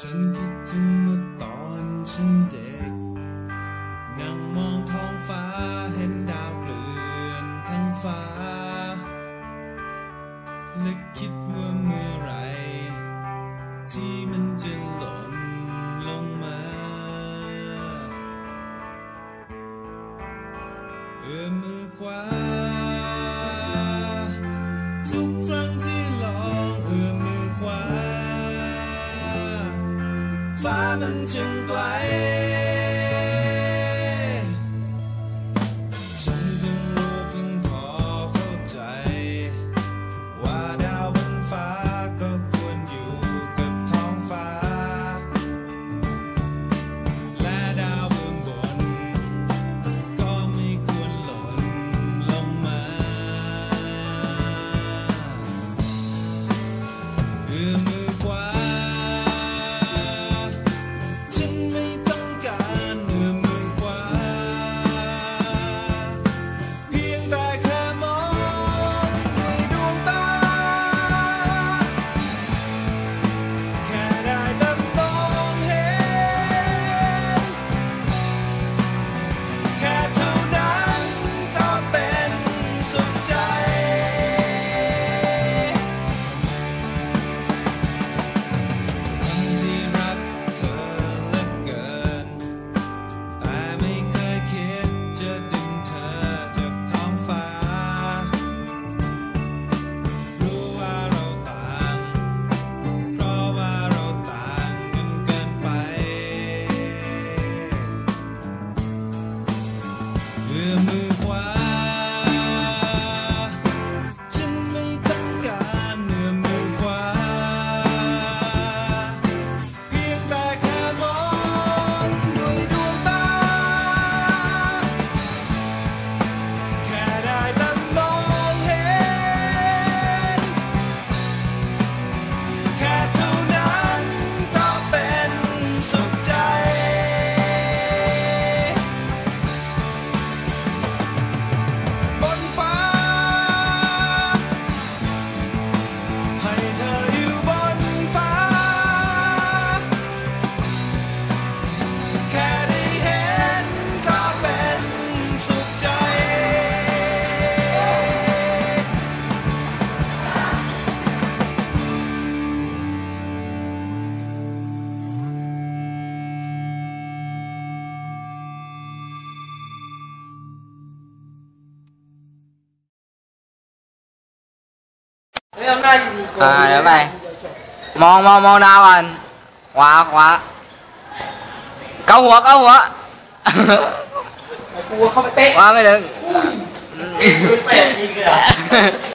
ฉันคิดถึงเมื่อตอนฉันเด็ก นั่งมองท้องฟ้าเห็นดาวเกลื่อนทั้งฟ้า และคิดว่าเมื่อไร ที่มันจะหล่นลงมา เอื้อมมือขวา ฟ้ามันจึงไกล เอื้ เฮ้ยเอาหน้าดีๆก่อนอ่าเดี๋ยวไป มองมองมองดาวก่อนขวาขวาเกาหัวเกาหัวกูเข้าไปเตะวางไม่ถึง เตะจริงเลยอะ